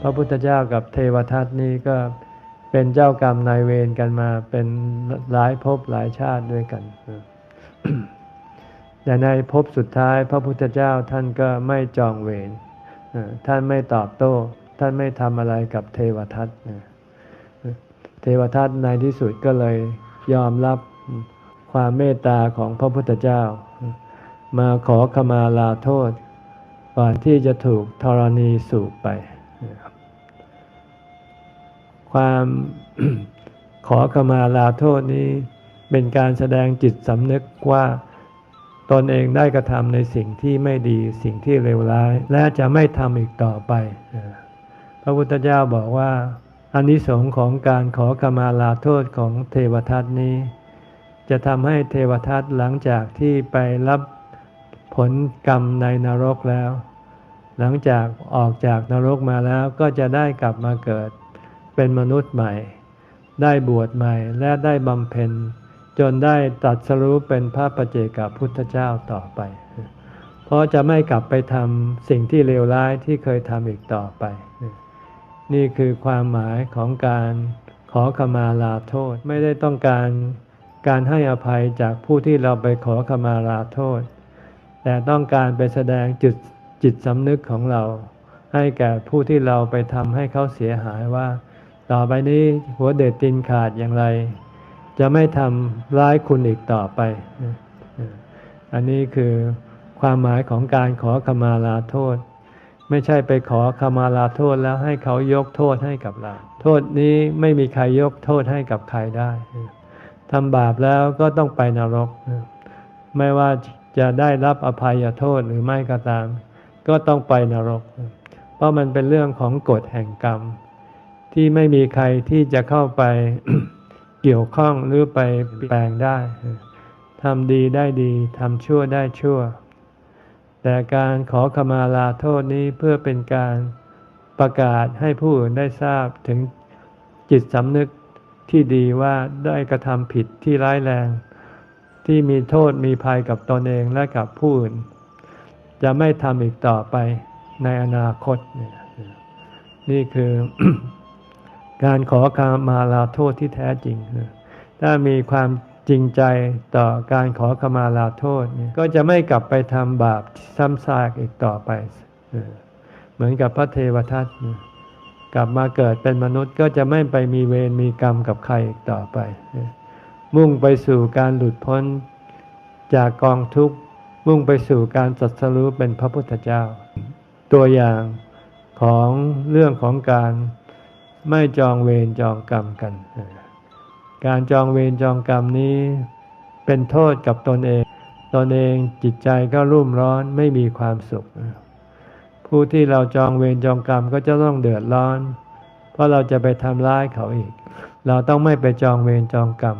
พระพุทธเจ้ากับเทวทัตนี้ก็เป็นเจ้ากรรมนายเวรกันมาเป็นหลายภพหลายชาติด้วยกันแต่ในภพสุดท้ายพระพุทธเจ้าท่านก็ไม่จองเวรท่านไม่ตอบโต้ ท่านไม่ทำอะไรกับเทวทัตเอ่อเทวทัตในที่สุดก็เลยยอมรับความเมตตาของพระพุทธเจ้า มาขอขมาลาโทษ ก่อนที่จะถูกธรณีสูบไป ความขอขมาลาโทษนี้ เป็นการแสดงจิตสำนึกว่าตนเองได้กระทำในสิ่งที่ไม่ดีสิ่งที่เลวร้าย และจะไม่ทำอีกต่อไป พระพุทธเจ้าบอกว่าอานิสงส์ของการขอขมาลาโทษของเทวทัตนี้ จะทำให้เทวทัตหลังจากที่ไปรับผลกรรมในนรกแล้ว หลังจากออกจากนรกมาแล้วก็จะได้กลับมาเกิด เป็นมนุษย์ใหม่ ได้บวชใหม่และได้บำเพ็ญ จนได้ตัดสรู้เป็นพระปเจกับพุทธเจ้าต่อไป เพราะจะไม่กลับไปทำสิ่งที่เลวร้ายที่เคยทำอีกต่อไป นี่คือความหมายของการขอขมาลาโทษไม่ได้ต้องการการให้อภัยจากผู้ที่เราไปขอขมาลาโทษ แต่ต้องการไปแสดงจุดจิตสำนึกของเรา ให้แก่ผู้ที่เราไปทำให้เขาเสียหายว่า ต่อไปนี้หัวเด็ดตินขาดอย่างไร จะไม่ทำร้ายคุณอีกต่อไป อันนี้คือความหมายของการขอขมาลาโทษ ไม่ใช่ไปขอขมาลาโทษแล้วให้เขายกโทษให้กับเรา โทษนี้ไม่มีใครยกโทษให้กับใครได้ทำบาปแล้วก็ต้องไปนรก ไม่ว่าจะได้รับอภัยโทษหรือไม่ก็ตาม ก็ต้องไปนรก เพราะมันเป็นเรื่องของกฎแห่งกรรม ที่ไม่มีใครที่จะเข้าไปเกี่ยวข้องหรือไปแปลงได้ทำดีได้ดีทำชั่วได้ชั่ว แต่การขอขมาลาโทษนี้เพื่อเป็นการประกาศให้ผู้อื่นได้ทราบถึงจิตสำนึกที่ดีว่าได้กระทำผิดที่ร้ายแรง ที่มีโทษมีภัยกับตนเองและกับผู้อื่น จะไม่ทำอีกต่อไปในอนาคต นี่คือ การขอขมาลาโทษที่แท้จริง ถ้ามีความจริงใจต่อการขอขมาลาโทษ ก็จะไม่กลับไปทำบาปซ้ำซากอีกต่อไป เหมือนกับพระเทวทัตกลับมาเกิดเป็นมนุษย์ก็จะไม่ไปมีเวรมีกรรมกับใครอีกต่อไป มุ่งไปสู่การหลุดพ้นจากกองทุกข์ มุ่งไปสู่การสัตสรู้เป็นพระพุทธเจ้า ตัวอย่างของเรื่องของการ ไม่จองเวรจองกรรมกัน การจองเวรจองกรรมนี้ เป็นโทษกับตนเอง ตนเองจิตใจก็รุ่มร้อนไม่มีความสุข ผู้ที่เราจองเวรจองกรรมก็จะต้องเดือดร้อน เพราะเราจะไปทำร้ายเขาอีก เราต้องไม่ไปจองเวรจองกรรม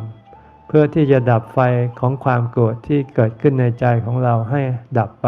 เพื่อที่จะดับไฟของความโกรธที่เกิดขึ้นในใจของเราให้ดับไป